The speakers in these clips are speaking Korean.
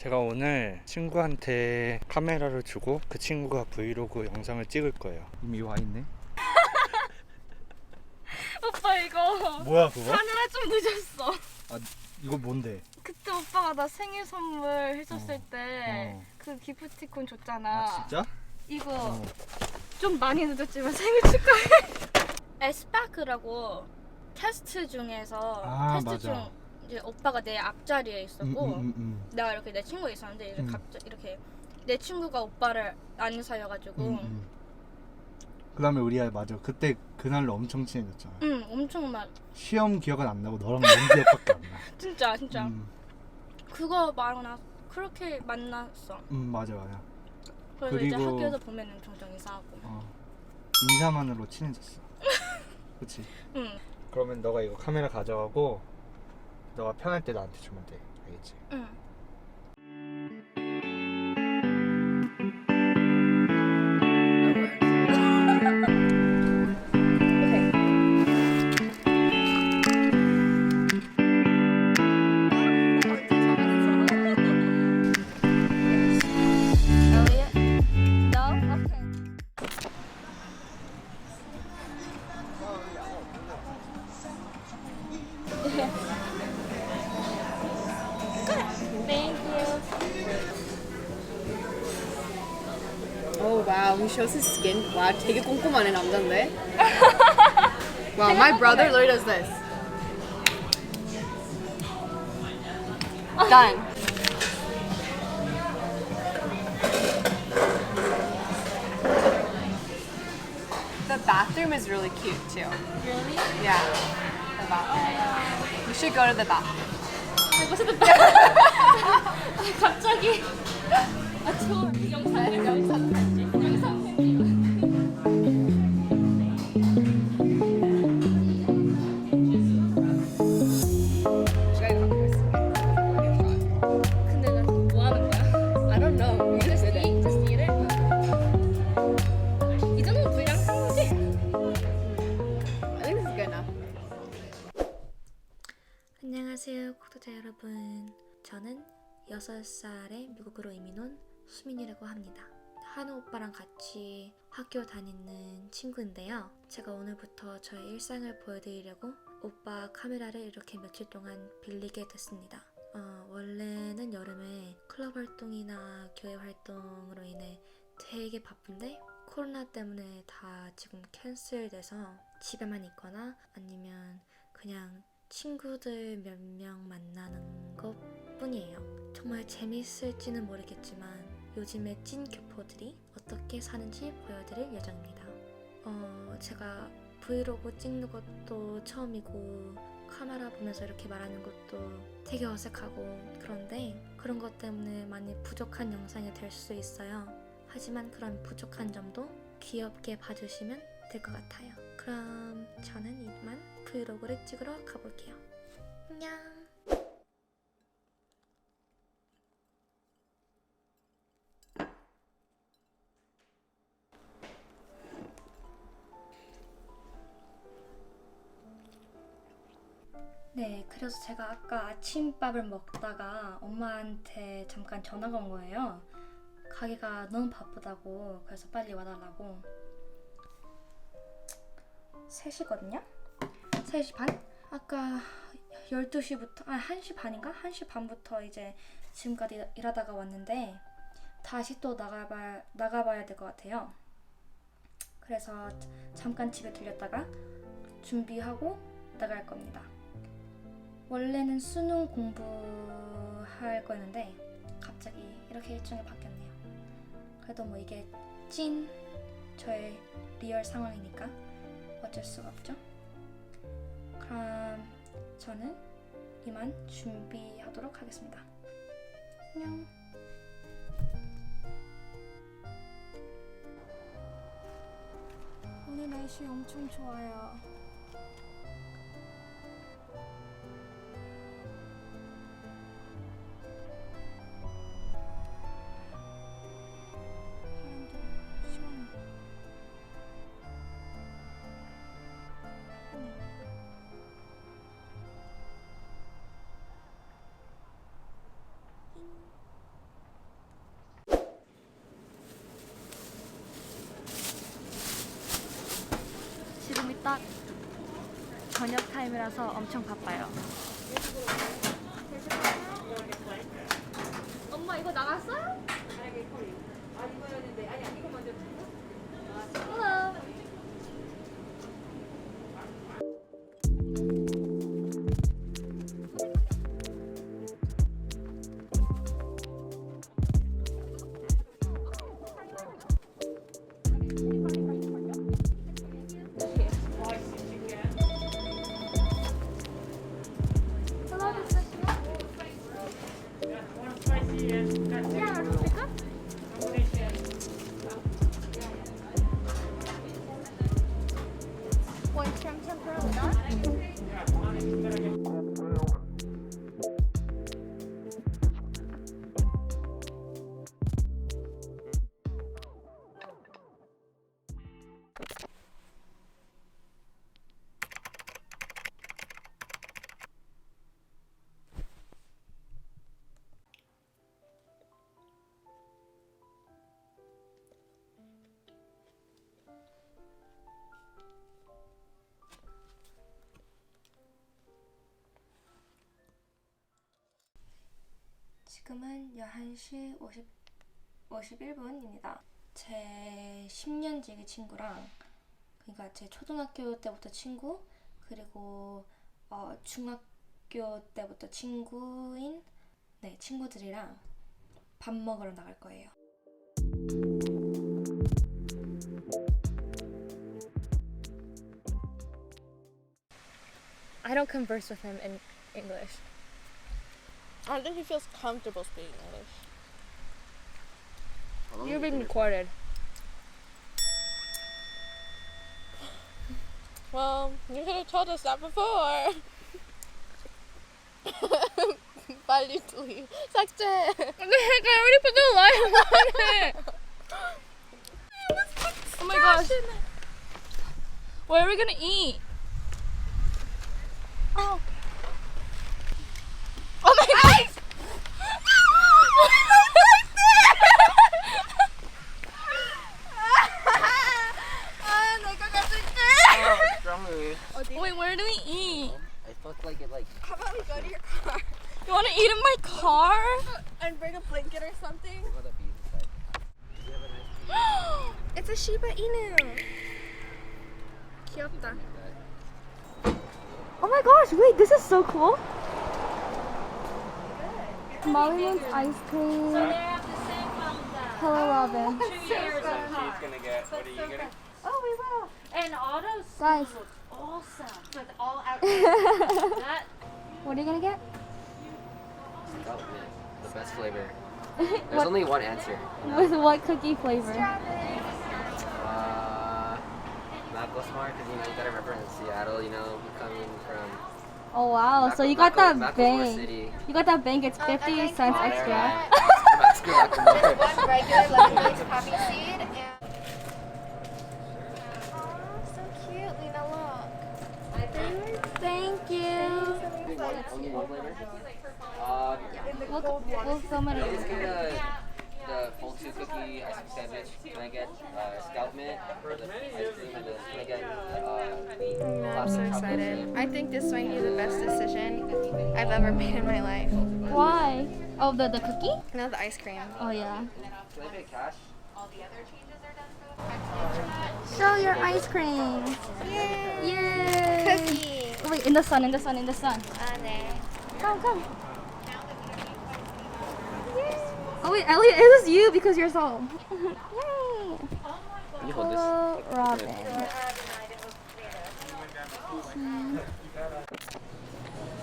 제가 오늘 친구한테 카메라를 주고 그 친구가 브이로그 영상을 찍을 거예요. 이미 와 있네. 오빠 이거 뭐야 그거? 하느라 좀 늦었어. 이거 뭔데? 그때 오빠가 나 생일 선물 해줬을 어. 때 어. 그 기프티콘 줬잖아. 아 진짜? 이거 어. 좀 많이 늦었지만 생일 축하해. 에스파크라고 테스트 중에서 아, 테스트 맞아. 중 이제 오빠가 내 앞자리에 음, 있었고 음, 음, 음. 내가 이렇게 내 친구가 있었는데 이렇게 음. 갑자기 이렇게 내 친구가 오빠를 안 사여가지고 음, 음. 그다음에 우리가 맞아 그때 그날로 엄청 친해졌잖아. 응 엄청 막 시험 기억은 안 나고 너랑 연기억밖에 안 나. 진짜 진짜 음, 그거 말고 나 그렇게 만났어. 음 맞아 맞아. 그래서 이제 그리고- 학교에서 보면은 종종 인사하고. 어. 인사만으로 친해졌어. 그렇지. 응, 그러면 너가 이거 카메라 가져가고 너가 편할 때 나한테 주면 돼. 알겠지? 응. wow, he shows his skin. Wow, 되게 꼼꼼하네 남잔데. wow, my brother literally does this. Done. The bathroom is really cute too. Really? Yeah. The bathroom. We should go to the bathroom. 갑자기 아, 저 영상 영상 편집 영상 6살에 미국으로 이민 온 수민이라고 합니다. 한우 오빠랑 같이 학교 다니는 친구인데요. 제가 오늘부터 저의 일상을 보여드리려고 오빠 카메라를 이렇게 며칠 동안 빌리게 됐습니다. 어, 원래는 여름에 클럽 활동이나 교회 활동으로 인해 되게 바쁜데 코로나 때문에 다 지금 캔슬돼서 집에만 있거나 아니면 그냥 친구들 몇 명 만나는 것 뿐이에요. 정말 재밌을지는 모르겠지만 요즘에 찐 교포들이 어떻게 사는지 보여드릴 예정입니다. 어, 제가 브이로그 찍는 것도 처음이고 카메라 보면서 이렇게 말하는 것도 되게 어색하고 그런데 그런 것 때문에 많이 부족한 영상이 될 수 있어요. 하지만 그런 부족한 점도 귀엽게 봐주시면 될 것 같아요. 그럼 저는 이만 브이로그를 찍으러 가볼게요. 안녕. 네, 그래서 제가 아까 아침밥을 먹다가 엄마한테 잠깐 전화가 온 거예요. 가게가 너무 바쁘다고 그래서 빨리 와달라고 3시거든요? 3시 반? 아까 12시부터 아 1시 반인가? 1시 반부터 이제 지금까지 일- 일하다가 왔는데 다시 또 나가봐, 나가봐야 될 것 같아요 그래서 잠깐 집에 들렸다가 준비하고 나갈 겁니다 원래는 수능 공부할 거였는데 갑자기 이렇게 일정이 바뀌었네요 그래도 뭐 이게 찐 저의 리얼 상황이니까 어쩔 수가 없죠. 그럼 저는 이만 준비하도록 하겠습니다. 안녕. 오늘 날씨 엄청 좋아요. 딱 저녁 타임이라서 엄청 바빠요. 엄마 이거 나갔어요? 아 이거 아, 는데 아니 이거 먼저. 지금은 11시 50, 51분입니다. 제 10년 지기 친구랑 그러니까 제 초등학교 때부터 친구 그리고 어, 중학교 때부터 친구인 네 친구들이랑 밥 먹으러 나갈 거예요. I don't converse with him in English. I don't think he feels comfortable speaking English. You're being recorded. Well, you could have told us that before. Finally, Sucked it. What the heck? I already put the light on it. oh my gosh. Where are we gonna eat? Oh. like. How about we go to your car? You want to eat in my car? And bring a blanket or something? it's a Shiba Inu. Kyota. Oh my gosh, wait, this is so cool. Molly wants ice cream. So Hello, oh, Robin. She's gonna get. What are you gonna? Oh, we will. And all those guys awesome. So it's all out. that what are you gonna get? Scout the best flavor. There's only one answer. With what cookie flavor? Uh, Maple Smart, because you know you gotta remember in Seattle, you know, coming from. Oh wow, so Mackle- you got that Mackle- Macklemore bank. City. You got that bank, it's 50 cents extra. Oscar One regular lemon glazed poppy seed and. Oh, so cute, Lena. Look. Thank you. Only one flavor? Um, We'll, we'll film it. let's get uh, the full two cookie ice cream sandwich. Can I get uh, Scout Mint for the ice cream and then can I get uh, the I'm so excited. I think this might be the best decision I've ever made in my life. Why? Oh, the, the cookie? No, the ice cream. Oh yeah. Can I pay cash? Show your ice cream. Yay! Yay! Cookie. Wait, in the sun, in the sun, in the sun. Come, come. Oh wait, Elliot, it was you because you're so. Yay! Can you hold this? Hello, Robin.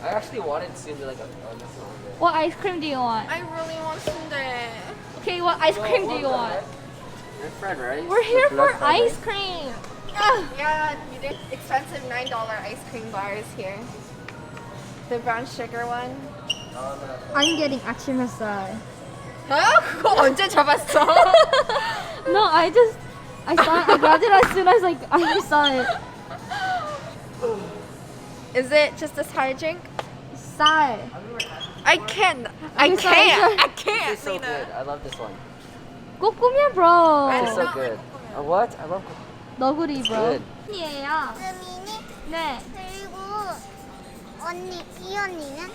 I actually wanted to do like a on this one. What ice cream do you want? I really want sundae. Okay, what ice cream do you want? Your friend, right? We're here for ice right? cream Yeah, you did expensive $9 ice cream bars here. The brown sugar one. I'm getting action massage. 어? 그거 언제 잡았어? No, I just I saw it, I grabbed it as soon as like I saw it. Is it just this hard drink? 쌀. I can't. I Okay, sorry, can't. sorry. I can't. It's so good. I love this one. 꼬꾸미야, bro. It's so good. Uh, what? I love 너구리, good. 이에요. 네. 그리고 언니, 지연이는?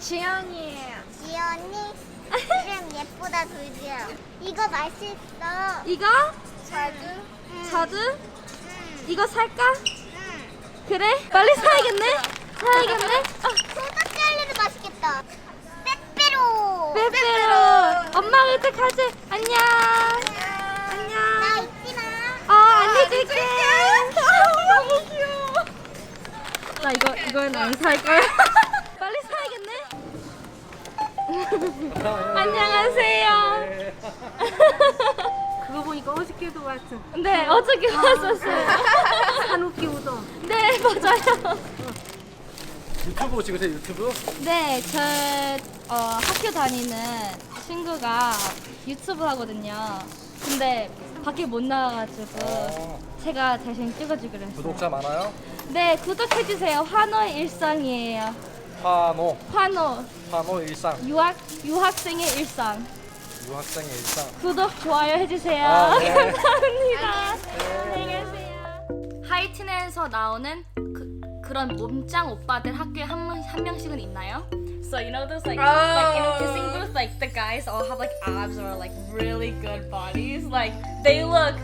지연이에요. 지연이? 이름 예쁘다 돌지야. 이거 맛있어. 이거? 자두? 응. 자두? 응. 이거 살까? 응. 그래? 빨리 사야겠네? 사야겠네? 아, 소다 젤리도 맛있겠다. 빼빼로. 빼빼로. 엄마? 안녕. 나 안녕. 이거, 이건 안살 거야. 빨리 사야겠네? 안녕하세요. 그거 보니까 어저께도 왔어. 네, 어저께 왔었어요. 한우기 우동. 네, 맞아요. 유튜브 찍으세요 유튜브? 네, 저 어, 학교 다니는 친구가 유튜브 하거든요. 근데 밖에 못 나가가지고 제가 대신 찍어주기로 했어요. 구독자 많아요? 네, 구독해주세요. 환호의 일상이에요. 환호 환호, 환호 일상 유학 유학생의 일상. 유학생의 일상 구독 좋아요 해주세요. 아, 네. 감사합니다. 안녕히 계세요. 하이틴에서 나오는 그, 그런 몸짱 오빠들 학교에 한, 명, 한 명씩은 있나요? So you know those like like in a kissing oh. booth, like the guys all have like abs or like really good bodies. Like they look,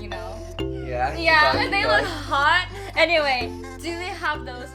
you know, Yeah. yeah, and they look hot. Anyway, do they have those